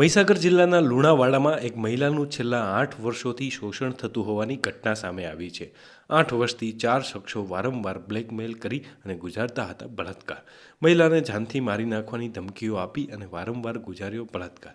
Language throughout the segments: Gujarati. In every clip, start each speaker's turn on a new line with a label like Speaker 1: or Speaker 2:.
Speaker 1: મહીસાગર જિલ્લાના લુણાવાડામાં એક મહિલાનું છેલ્લા આઠ વર્ષોથી શોષણ થતું હોવાની ઘટના સામે આવી છે. આઠ વર્ષથી ચાર શખ્સો વારંવાર બ્લેકમેલ કરી અને ગુજારતા હતા બળાત્કાર. મહિલાને જાનથી મારી નાખવાની ધમકીઓ આપી અને વારંવાર ગુજાર્યો બળાત્કાર.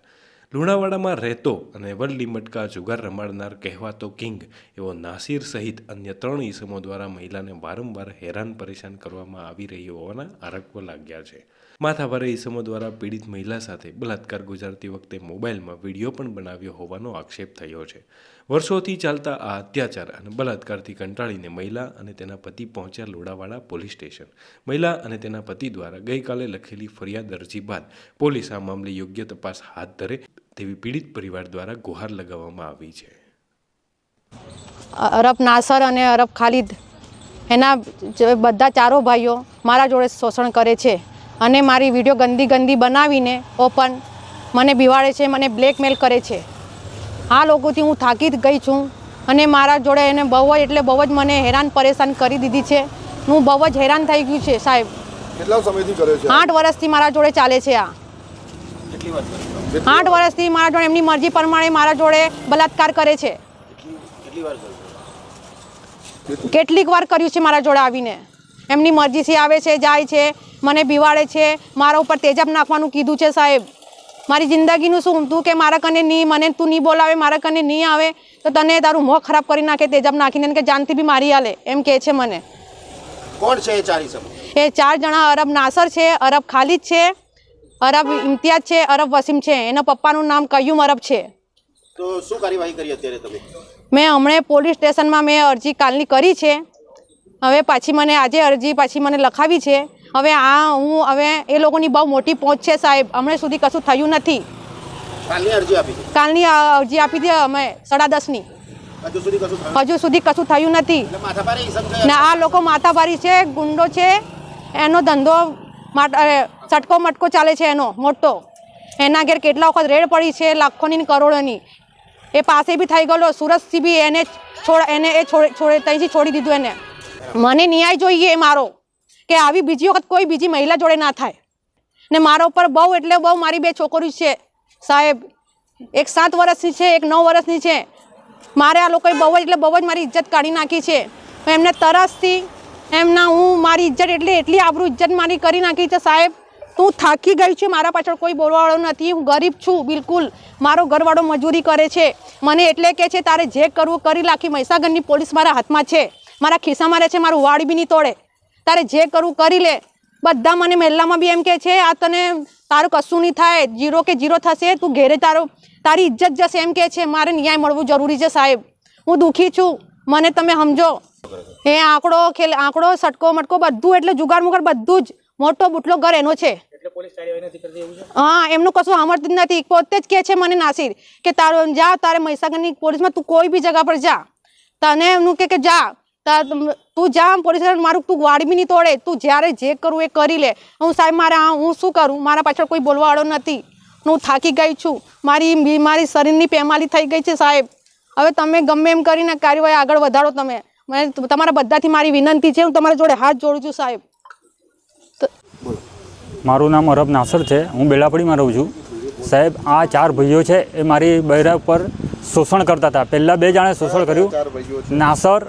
Speaker 1: લુણાવાડામાં રહેતો અને વલ્લી મટકા જુગાર રમાડનાર કહેવાતો કિંગ, એવો નાસિર સહિત અન્ય ત્રણ ઈસમો દ્વારા મહિલાને વારંવાર હેરાન પરેશાન કરવામાં આવી રહી હોવાના આરોપો લાગ્યા છે. માથાભારે ઈસમો દ્વારા પીડિત મહિલા સાથે બલાત્કાર ગુજારતી વખતે મોબાઈલમાં વીડિયો પણ બનાવ્યો હોવાનો આક્ષેપ થયો છે. વર્ષોથી ચાલતા આ અત્યાચાર અને બલાત્કારથી કંટાળીને મહિલા અને તેના પતિ પહોંચ્યા લોડાવાડા પોલીસ સ્ટેશન. મહિલા અને તેના પતિ દ્વારા ગઈકાલે લખેલી ફરિયાદ અરજી બાદ પોલીસ આ મામલે યોગ્ય તપાસ હાથ ધરે તેવી પીડિત પરિવાર દ્વારા ગુહાર લગાવવામાં આવી છે.
Speaker 2: અરબ નાસર અને અરબ ખાલિદ એના બધા ચારો ભાઈઓ મારા જોડે શોષણ કરે છે અને મારી વીડિયો ગંદી ગંદી બનાવીને ઓપન મને બિવાડે છે મને બ્લેકમેલ કરે છે. આ લોકોથી હું થાકી જ ગઈ છું અને મારા જોડે એને બહુ જ એટલે બહુ જ મને હેરાન પરેશાન કરી દીધી છે. હું બહુ જ હેરાન થઈ ગયું છે સાહેબ.
Speaker 3: કેટલા સમયથી કરે છે
Speaker 2: આઠ વર્ષથી મારા જોડે ચાલે છે આ. આઠ વર્ષથી મારા જોડે એમની મરજી પ્રમાણે મારા જોડે બલાત્કાર કરે છે. કેટલીક વાર કર્યું છે મારા જોડે આવીને. એમની મરજીથી આવે છે જાય છે મને બિવાડે છે મારા ઉપર તેજાબ નાખવાનું કીધું છે સાહેબ. મારી જિંદગીનું શું તું કે મારા કને નહીં મને તું નહીં બોલાવે મારા કને નહીં આવે તો તને તારું મોં ખરાબ કરી નાખે તેજાબ નાખીને કે જાનથી બી મારી આલે એમ કહે છે મને.
Speaker 4: કોણ છે એ
Speaker 2: એ ચાર જણા અરબ નાસર છે અરબ ખાલિદ છે અરબ ઇમ્તિયાજ છે અરબ વસીમ છે એના પપ્પાનું નામ કયુમ અરબ છે.
Speaker 4: તો શું કાર્યવાહી કરી અત્યારે તમે?
Speaker 2: મેં હમણે પોલીસ સ્ટેશનમાં મેં અરજી કાલની કરી છે. હવે પાછી મને આજે અરજી પાછી મને લખાવી છે. હવે આ હું હવે એ લોકોની બહુ મોટી પહોંચ છે સાહેબ. હમણાં સુધી કશું થયું નથી.
Speaker 4: કાલની અરજી આપી
Speaker 2: કાલની અરજી આપી હતી અમે સાડા દસની.
Speaker 4: હજુ સુધી કશું થયું?
Speaker 2: નથી. ને આ લોકો માથાભારી છે ગુંડો છે. એનો ધંધો સટકો મટકો ચાલે છે એનો, મોટો. એના ઘેર કેટલા વખત રેડ પડી છે, લાખોની કરોડોની. એ પાસે બી થઈ ગયેલો, સુરતથી બી એને છોડ એને એ છોડ ત્યાંથી છોડી દીધું એને. મને ન્યાય જોઈએ મારો, કે આવી બીજી વખત કોઈ બીજી મહિલા જોડે ના થાય. ને મારા ઉપર બહુ એટલે બહુ મારી બે છોકરીઓ છે. સાહેબ, એક સાત વર્ષની છે, એક નવ વર્ષની છે. મારે આ લોકોએ બહુ જ એટલે બહુ જ મારી ઇજ્જત કાઢી નાખી છે. એમને તરસથી એમના હું મારી ઇજ્જત એટલે એટલી આબરૂ ઇજ્જત મારી કરી નાખી છે સાહેબ. તું થાકી ગઈ છું, મારા પાછળ કોઈ બોલવાવાળો નથી. હું ગરીબ છું, બિલકુલ. મારો ઘરવાળો મજૂરી કરે છે. મને એટલે કે છે, તારે જે કરવું કરી નાખી. મહીસાગરની પોલીસ મારા હાથમાં છે. મારા ખિસ્સામાં રહે છે, મારું વાળ બી નહીં તોડે. તારે જે કરવું કરી લે. બધા મને મહેલામાં બી એમ કે છે, આ તને તારું કશું નહીં થાય. જીરો કે જીરો થશે, તું ઘેરે તારો, તારી ઇજ્જત જશે એમ કે છે. મારે ન્યાય મળવું જરૂરી છે સાહેબ. હું દુઃખી છું. મને તમે સમજો. એ આંકડો ખેલ આંકડો સટકો મટકો બધું એટલે જુગાર મુગાર બધું જ મોટો બુટલો ઘર એનો છે. હા એમનું કશું સાંભળતું જ નથી. પોતે જ કે છે મને નાસિર કે તારો જા તારે મહીસાગરની પોલીસમાં તું કોઈ બી જગા પર જા. તને એમનું કે કે જા. તું જા પોલીસ મારું તું વાડી બી નહીં તોડે. તું જ્યારે જે કરું એ કરી લે. હું સાહેબ મારે હા હું શું કરું? મારા પાછળ કોઈ બોલવાવાળો નથી. હું થાકી ગઈ છું. મારી બીમારી શરીરની પેમાલી થઈ ગઈ છે સાહેબ. હવે તમે ગમે એમ કરીને કાર્યવાહી આગળ વધારો તમે. મને તમારા બધાથી મારી વિનંતી છે હું તમારા જોડે હાથ જોડું છું સાહેબ.
Speaker 5: મારું નામ અરબ નાસર છે હું બેલાપડીમાં રહું છું. સાહેબ આ ચાર ભાઈઓ છે એ મારી બૈરા પર શોષણ કરતા હતા. પહેલાં બે જણે શોષણ કર્યું. નાસર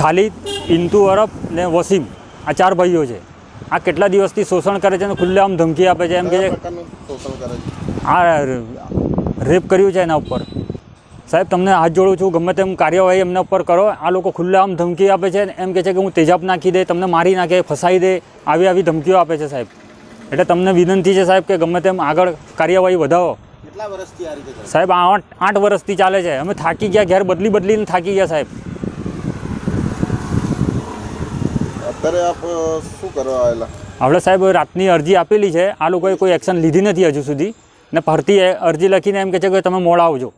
Speaker 5: ખાલિદ ઇન્તુ અરબ ને વસીમ. આ ચાર ભાઈઓ છે. આ કેટલા દિવસથી શોષણ કરે છે અને ખુલ્લેઆમ ધમકી આપે છે એમ કે
Speaker 3: કયા પ્રકારનું શોષણ કરે છે?
Speaker 5: આ રેપ કર્યું છે એના ઉપર. સાહેબ તમને હાથ જોડું છું ગમે તેમ કાર્યવાહી એમના ઉપર કરો. આ લોકો ખુલ્લેઆમ ધમકી આપે છે એમ કહે છે કે હું તેજાબ નાખી દે તમને મારી નાખે ફસાઈ દે આવી આવી ધમકીઓ આપે છે સાહેબ. એટલે તમને વિનંતી છે સાહેબ કે ગમે તેમ આગળ કાર્યવાહી વધાવો.
Speaker 4: કેટલા વર્ષથી આ રીતે
Speaker 5: સાહેબ આઠ આઠ વર્ષથી ચાલે છે. અમે થાકી ગયા ઘેર બદલી બદલીને થાકી ગયા સાહેબ.
Speaker 3: અત્યારે આપ શું કરવા આવેલા?
Speaker 5: આપણે સાહેબ રાતની અરજી આપેલી છે. આ લોકોએ કોઈ એક્શન લીધી નથી હજુ સુધી. ને ફરતી અરજી લખીને એમ કહે છે કે તમે મોડા આવજો